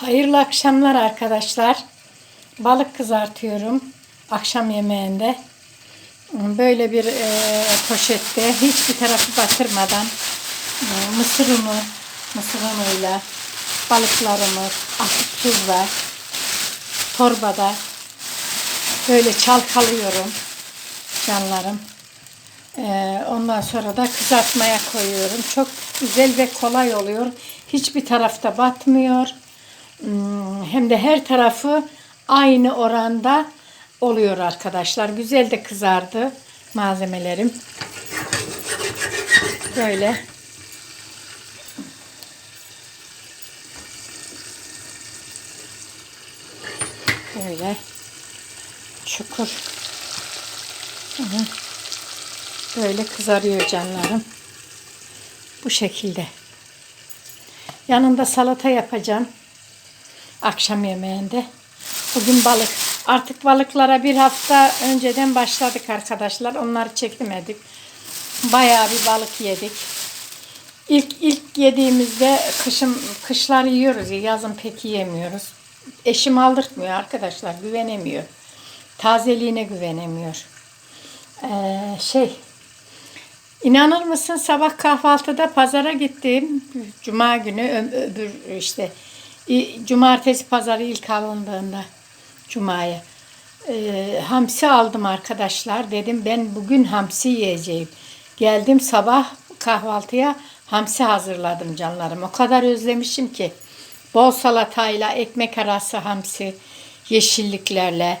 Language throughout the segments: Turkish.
Hayırlı akşamlar arkadaşlar. Balık kızartıyorum akşam yemeğinde. Böyle bir e, poşette hiçbir tarafı batırmadan e, mısır unu, mısır unuyla balıklarımı azıcık tuzla torbada böyle çalkalıyorum canlarım. Ee, ondan sonra da kızartmaya koyuyorum. Çok güzel ve kolay oluyor. Hiçbir tarafta batmıyor. Hmm, Hem de her tarafı aynı oranda oluyor arkadaşlar. Güzel de kızardı malzemelerim. Böyle. Böyle. Çukur. Böyle kızarıyor canlarım. Bu şekilde. Yanında salata yapacağım. Akşam yemeğinde. Bugün balık. Artık balıklara bir hafta önceden başladık arkadaşlar. Onları çekmedik. Bayağı bir balık yedik. İlk ilk yediğimizde kışın kışlar yiyoruz ya yazın pek yiyemiyoruz. Eşim aldırtmıyor arkadaşlar güvenemiyor. Tazeliğine güvenemiyor. Ee, şey İnanır mısın sabah kahvaltıda pazara gittim. Cuma günü öbür işte cumartesi pazarı ilk alındığında cumaya. Ee, hamsi aldım arkadaşlar. Dedim ben bugün hamsi yiyeceğim. Geldim sabah kahvaltıya hamsi hazırladım canlarım. O kadar özlemişim ki. Bol salatayla, ekmek arası hamsi, yeşilliklerle,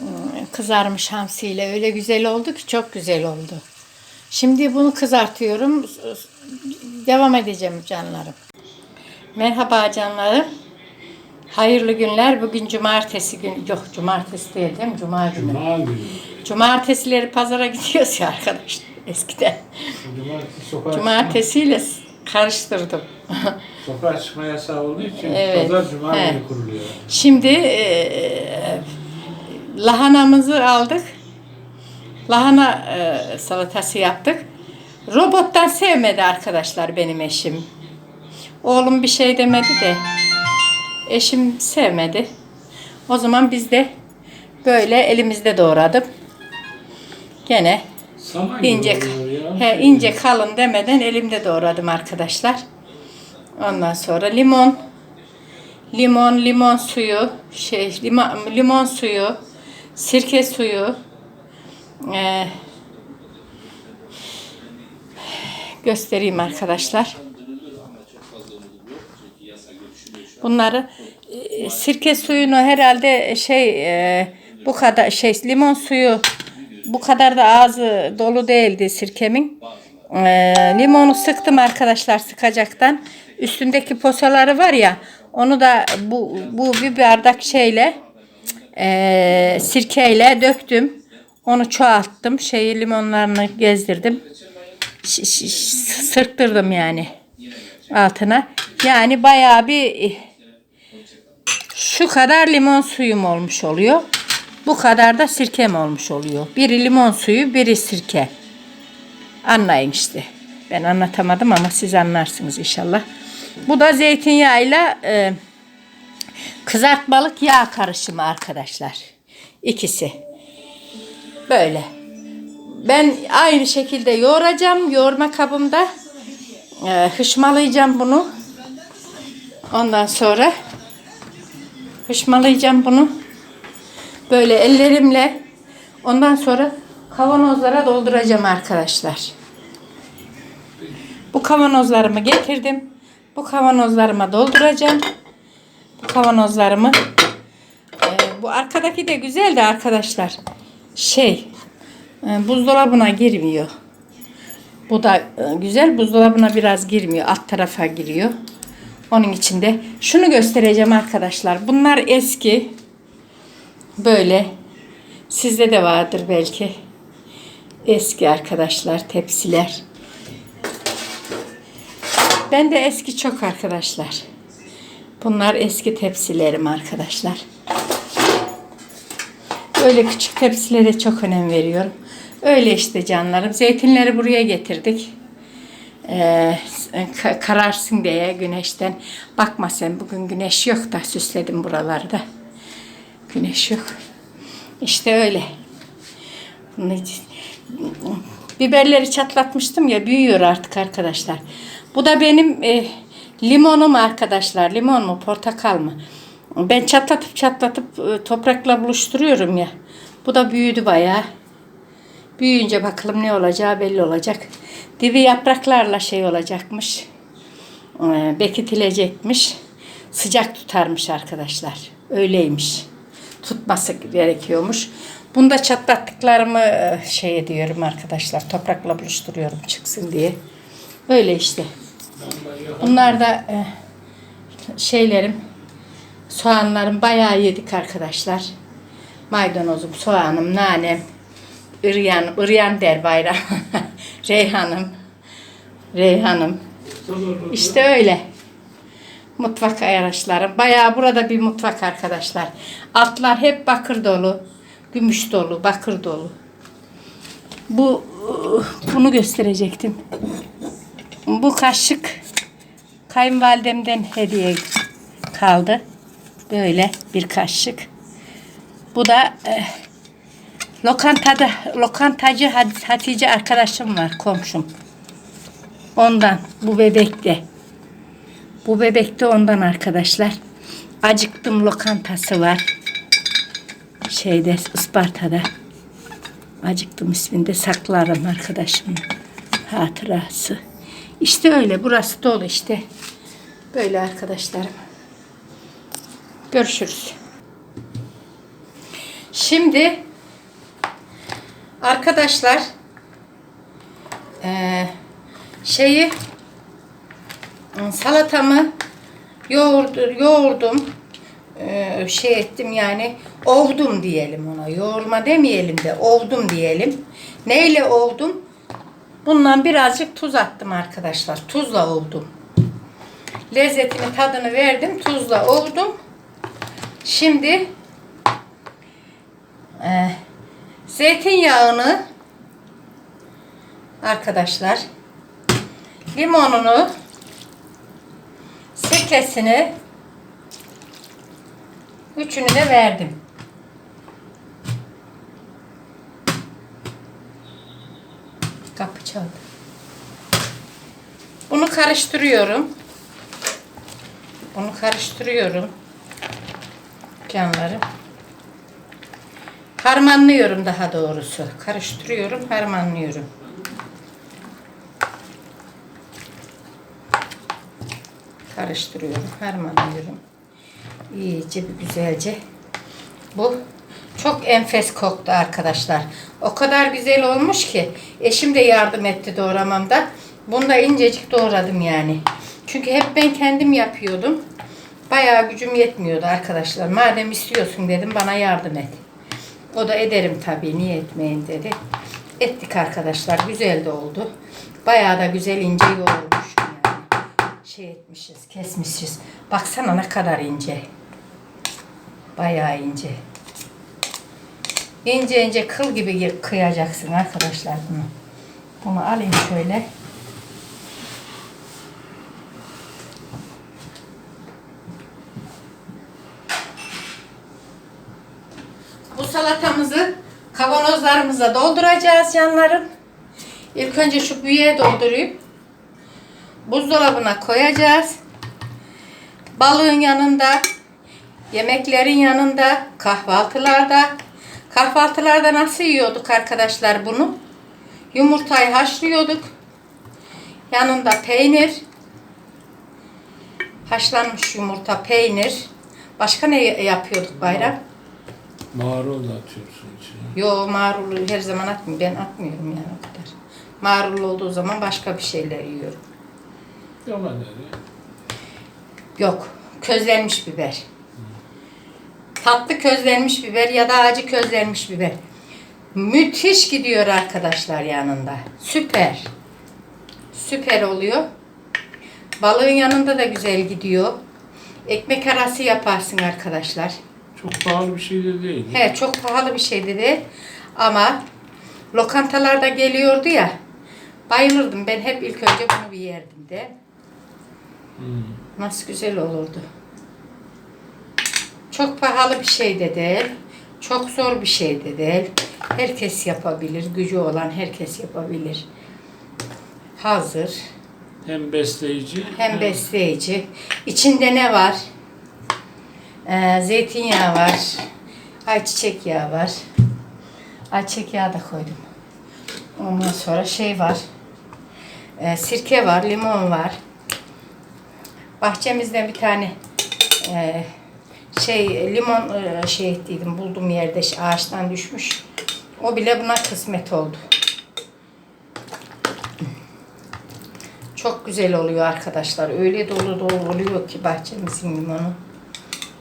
ım, kızarmış hamsiyle öyle güzel oldu ki çok güzel oldu. Şimdi bunu kızartıyorum. Devam edeceğim canlarım. Merhaba canlarım. Hayırlı günler. Bugün cumartesi gün yok cumartesi değil değil mi? Cuma günü. Cuma günü. Cumartesileri pazara gidiyoruz ya arkadaşlar eskiden. Cumartesi sokağa, Cumartesiyle karıştırdım. sokağa çıkma yasağı olduğu için Evet. pazar cuma He. günü kuruluyor. Şimdi e, lahanamızı aldık. Lahana e, salatası yaptık. Robottan sevmedi arkadaşlar benim eşim. Oğlum bir şey demedi de eşim sevmedi. O zaman biz de böyle elimizde doğradım. Gene Saman ince he, ince kalın demeden elimde doğradım arkadaşlar. Ondan sonra limon limon limon suyu şey limon, limon suyu sirke suyu ee, göstereyim arkadaşlar. Bunları e, sirke suyunu herhalde şey e, bu kadar şey limon suyu bu kadar da ağzı dolu değildi sirkemin. E, limonu sıktım arkadaşlar sıkacaktan. Üstündeki posaları var ya onu da bu, bu bir bardak şeyle e, sirkeyle döktüm. Onu çoğalttım. Şeyi limonlarını gezdirdim. Ş- sırttırdım yani altına. Yani bayağı bir şu kadar limon suyum olmuş oluyor. Bu kadar da sirkem olmuş oluyor. Biri limon suyu, biri sirke. Anlayın işte. Ben anlatamadım ama siz anlarsınız inşallah. Bu da zeytinyağıyla e, kızartmalık yağ karışımı arkadaşlar. İkisi. Böyle. Ben aynı şekilde yoğuracağım. Yoğurma kabımda e, hışmalayacağım bunu. Ondan sonra hışmalayacağım bunu. Böyle ellerimle ondan sonra kavanozlara dolduracağım arkadaşlar. Bu kavanozlarımı getirdim. Bu kavanozlarıma dolduracağım. Bu kavanozlarımı e, bu arkadaki de güzel de arkadaşlar. Şey e, buzdolabına girmiyor. Bu da e, güzel. Buzdolabına biraz girmiyor. Alt tarafa giriyor. Onun içinde şunu göstereceğim arkadaşlar. Bunlar eski. Böyle. Sizde de vardır belki. Eski arkadaşlar tepsiler. Ben de eski çok arkadaşlar. Bunlar eski tepsilerim arkadaşlar. Böyle küçük tepsilere çok önem veriyorum. Öyle işte canlarım. Zeytinleri buraya getirdik. Ee, ka- kararsın diye güneşten. Bakma sen bugün güneş yok da süsledim buralarda. Güneş yok. İşte öyle. Biberleri çatlatmıştım ya büyüyor artık arkadaşlar. Bu da benim e, limonum arkadaşlar. Limon mu portakal mı? Ben çatlatıp çatlatıp e, toprakla buluşturuyorum ya. Bu da büyüdü bayağı. Büyüyünce bakalım ne olacağı belli olacak. Dibi yapraklarla şey olacakmış. E, bekitilecekmiş. Sıcak tutarmış arkadaşlar. Öyleymiş. Tutması gerekiyormuş. Bunda çatlattıklarımı e, şey ediyorum arkadaşlar. Toprakla buluşturuyorum çıksın diye. Öyle işte. Bunlar da e, şeylerim, soğanlarım bayağı yedik arkadaşlar. Maydanozum, soğanım, nanem, ıryan, ıryan der bayram. Reyhanım, reyhanım. İşte öyle. Mutfak araçlarım. Bayağı burada bir mutfak arkadaşlar. Altlar hep bakır dolu. Gümüş dolu, bakır dolu. Bu bunu gösterecektim. Bu kaşık kayınvalidemden hediye kaldı. Böyle bir kaşık. Bu da e, lokantada lokantacı Hat- Hatice arkadaşım var, komşum. Ondan bu bebekte. Bu bebekte ondan arkadaşlar. Acıktım lokantası var. Şeyde Isparta'da. Acıktım isminde saklarım arkadaşımın hatırası. İşte öyle. Burası dolu işte. Böyle arkadaşlarım. Görüşürüz. Şimdi arkadaşlar eee, şeyi salatamı yoğurdu, yoğurdum. Eee, şey ettim yani ovdum diyelim ona. Yoğurma demeyelim de ovdum diyelim. Neyle ovdum? Bundan birazcık tuz attım arkadaşlar. Tuzla ovdum. Lezzetini tadını verdim. Tuzla ovdum. Şimdi e, zeytinyağını arkadaşlar limonunu sirkesini üçünü de verdim. Kapı çaldı. Bunu karıştırıyorum. Bunu karıştırıyorum. Canlarım. Harmanlıyorum daha doğrusu. Karıştırıyorum, harmanlıyorum. Karıştırıyorum, harmanlıyorum. İyice bir güzelce. Bu çok enfes koktu arkadaşlar. O kadar güzel olmuş ki eşim de yardım etti doğramamda. Bunu da incecik doğradım yani. Çünkü hep ben kendim yapıyordum. Bayağı gücüm yetmiyordu arkadaşlar. Madem istiyorsun dedim bana yardım et. O da ederim tabii niye etmeyin dedi. Ettik arkadaşlar. Güzel de oldu. Bayağı da güzel ince yoğurmuş yani. Şey etmişiz, kesmişiz. Baksana ne kadar ince. Bayağı ince. İnce ince kıl gibi kıyacaksın arkadaşlar bunu. Bunu alayım şöyle. Salatamızı kavanozlarımıza dolduracağız canlarım. İlk önce şu büyüğe doldurup buzdolabına koyacağız. Balığın yanında, yemeklerin yanında, kahvaltılarda. Kahvaltılarda nasıl yiyorduk arkadaşlar bunu? Yumurtayı haşlıyorduk. Yanında peynir. Haşlanmış yumurta, peynir. Başka ne yapıyorduk bayram? Marul da atıyorsun içine. Yo marulu her zaman atmıyorum. Ben atmıyorum yani o kadar. Marul olduğu zaman başka bir şeyler yiyorum. Nereye? Yok. Közlenmiş biber. Tatlı közlenmiş biber ya da acı közlenmiş biber. Müthiş gidiyor arkadaşlar yanında. Süper. Süper oluyor. Balığın yanında da güzel gidiyor. Ekmek arası yaparsın arkadaşlar. Çok pahalı bir şey de değil. He çok pahalı bir şey dedi. Ama lokantalarda geliyordu ya. Bayılırdım. Ben hep ilk önce bunu bir yerdim de. Hmm. Nasıl güzel olurdu. Çok pahalı bir şey de değil. Çok zor bir şey de değil. Herkes yapabilir. Gücü olan herkes yapabilir. Hazır. Hem besleyici Hem besleyici. İçinde ne var? Ee, zeytinyağı var. Ayçiçek yağı var. Ayçiçek yağı da koydum. Ondan sonra şey var. Ee, sirke var, limon var. Bahçemizde bir tane e, şey limon e, şey ettiydim. Buldum yerde ağaçtan düşmüş. O bile buna kısmet oldu. Çok güzel oluyor arkadaşlar. Öyle dolu dolu oluyor ki bahçemizin limonu.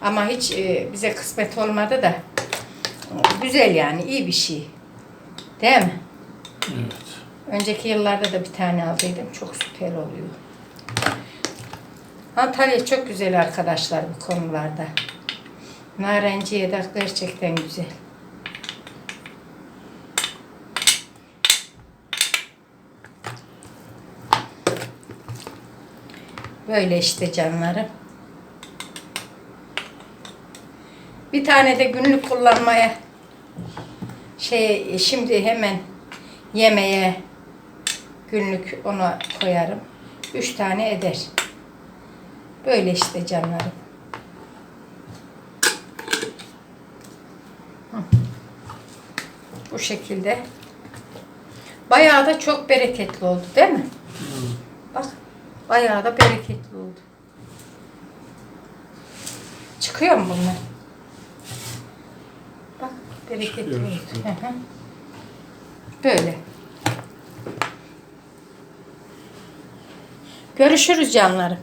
Ama hiç e, bize kısmet olmadı da güzel yani iyi bir şey. Değil mi? Evet. Önceki yıllarda da bir tane aldıydım. Çok süper oluyor. Antalya çok güzel arkadaşlar bu konularda. Narenciye de gerçekten güzel. Böyle işte canlarım. Bir tane de günlük kullanmaya şey şimdi hemen yemeğe günlük ona koyarım. Üç tane eder. Böyle işte canlarım. Bu şekilde. Bayağı da çok bereketli oldu değil mi? Bak bayağı da bereketli oldu. Çıkıyor mu bunlar? Bereketli. Hı hı. Böyle. Görüşürüz canlarım.